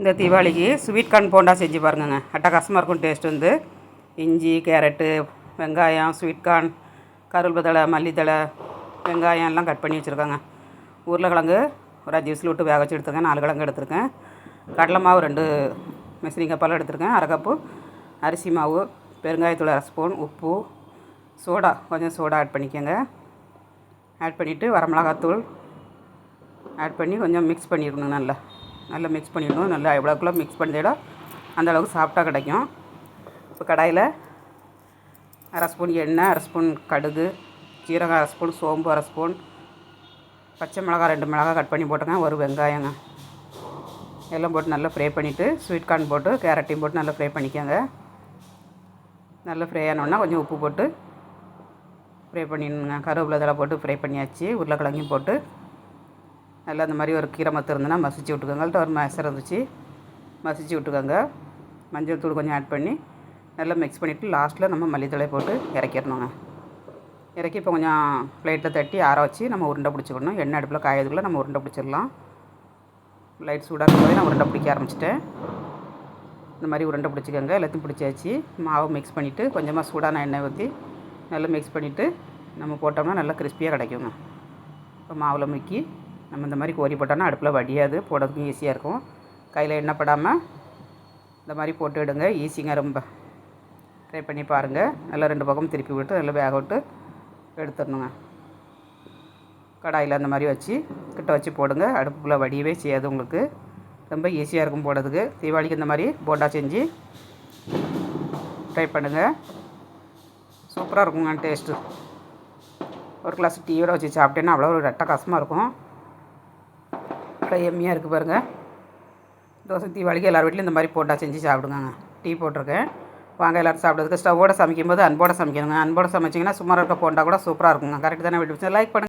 இந்த தீபாவளிக்கு sweet corn bonda செஞ்சு பாருங்கங்க. அட்டகாசமாக இருக்கும் டேஸ்ட் வந்து இஞ்சி கேரட்டு வெங்காயம் ஸ்வீட் கார்ன் கருவேப்பிலை மல்லித்தழை வெங்காயம் எல்லாம் கட் பண்ணி வச்சுருக்காங்க. உருளைக்கிழங்கு ஒரு அஞ்சு விசில் விட்டு வேக வச்சு எடுத்துருக்கேன். நாலு கிழங்கு எடுத்திருக்கேன். கடலை மாவு ரெண்டு மெசரிங்க பால் எடுத்திருக்கேன். அரை கப்பு அரிசி மாவு பெருங்காயத்தூள் அரை ஸ்பூன் உப்பு சோடா கொஞ்சம் சோடா ஆட் பண்ணிக்கோங்க. ஆட் பண்ணிவிட்டு வரமிளகாத்தூள் ஆட் பண்ணி கொஞ்சம் மிக்ஸ் பண்ணிடணும் நல்லா. நல்லா மிக்ஸ் பண்ணிடணும். நல்லா எவ்வளோக்குள்ள மிக்ஸ் பண்ணிடோ அந்த அளவுக்கு சாஃப்டாக கிடைக்கும். இப்போ கடாயில் அரை ஸ்பூன் எண்ணெய் அரை ஸ்பூன் கடுகு ஜீரகம் அரை ஸ்பூன் சோம்பு அரை ஸ்பூன் பச்சை மிளகாய் ரெண்டு மிளகாய் கட் பண்ணி போட்டுங்க ஒரு வெங்காயங்க. எல்லாம் போட்டு நல்லா ஃப்ரை பண்ணிவிட்டு ஸ்வீட் கார்ன் போட்டு கேரட்டையும் போட்டு நல்லா ஃப்ரை பண்ணிக்கோங்க. நல்லா ஃப்ரை ஆனோடனா கொஞ்சம் உப்பு போட்டு ஃப்ரை பண்ணிடணுங்க. கருவேப்பிலை இதெல்லாம் போட்டு ஃப்ரை பண்ணியாச்சு. உருளைக்கிழங்கையும் போட்டு நல்லா இந்த மாதிரி ஒரு கீரை மத்து இருந்ததுன்னா மசிச்சு விட்டுக்கோங்க. ஒரு மசர் இருந்துச்சு. மசிச்சு விட்டுக்கோங்க. மஞ்சள் தூள் கொஞ்சம் ஆட் பண்ணி நல்லா மிக்ஸ் பண்ணிவிட்டு லாஸ்ட்டில் நம்ம மல்லித்தழை போட்டு இறக்கிடணுங்க. இறக்கி இப்போ கொஞ்சம் பிளேட்டில் தட்டி ஆற வச்சு நம்ம உருண்டை பிடிச்சிக்கணும். எண்ணெய் அடுப்பில் காயதுக்குள்ளே நம்ம உருண்டை பிடிச்சிடலாம். லைட் சூடாக இருக்கும்போதே நான் உருண்டை பிடிக்க ஆரம்பிச்சிட்டேன். இந்த மாதிரி உருண்டை பிடிச்சிக்கோங்க. எல்லாத்தையும் பிடிச்சாச்சு. மாவு மிக்ஸ் பண்ணிவிட்டு கொஞ்சமாக சூடான எண்ணெய் ஊற்றி நல்லா மிக்ஸ் பண்ணிவிட்டு நம்ம போட்டோம்னா நல்லா கிறிஸ்பியாக கிடைக்குங்க. இப்போ மாவில் முக்கி நம்ம இந்த மாதிரி கோரி போட்டோன்னா அடுப்பில் வடியாது போடுறதுக்கும் ஈஸியாக இருக்கும். கையில் எண்ணெய் படாமல் இந்த மாதிரி போட்டு விடுங்க ஈஸிங்க ரொம்ப. ட்ரை பண்ணி பாருங்கள் நல்லா ரெண்டு பக்கமும் திருப்பி விட்டு நல்லா வேக விட்டு எடுத்துடணுங்க. கடாயில் அந்த மாதிரி வச்சு கிட்ட வச்சு போடுங்க. அடுப்புக்குள்ளே வடியவே செய்யாது உங்களுக்கு. ரொம்ப ஈஸியாக இருக்கும் போடுறதுக்கு. தீபாவளிக்கு இந்த மாதிரி போண்டா செஞ்சு ட்ரை பண்ணுங்கள் சூப்பராக இருக்குங்க டேஸ்ட்டு ஒரு கிளாஸ் டீயோட வச்சு சாப்பிட்டேன்னா அவ்வளோ ஒரு ரெட்ட கஷ்டமாக இருக்கும். அவ்வளோ எம்மியாக இருக்குது பாருங்கள் தோசை தீபாவளிக்கு எல்லார் வீட்லையும் இந்த மாதிரி போண்டா செஞ்சு சாப்பிடுங்க டீ போட்டிருக்கேன். வாங்க எல்லோரும் சாப்பிட்றதுக்கு ஸ்டவ்வோட சமைக்கும் போது அன்போட சமைக்கணுங்க. அன்போடு சமைச்சிங்கன்னா சும்மா இருக்க போண்டா கூட சூப்பராக இருக்குங்க. கரெக்ட் தானே வீட்டு லைக் பண்ணுங்கள்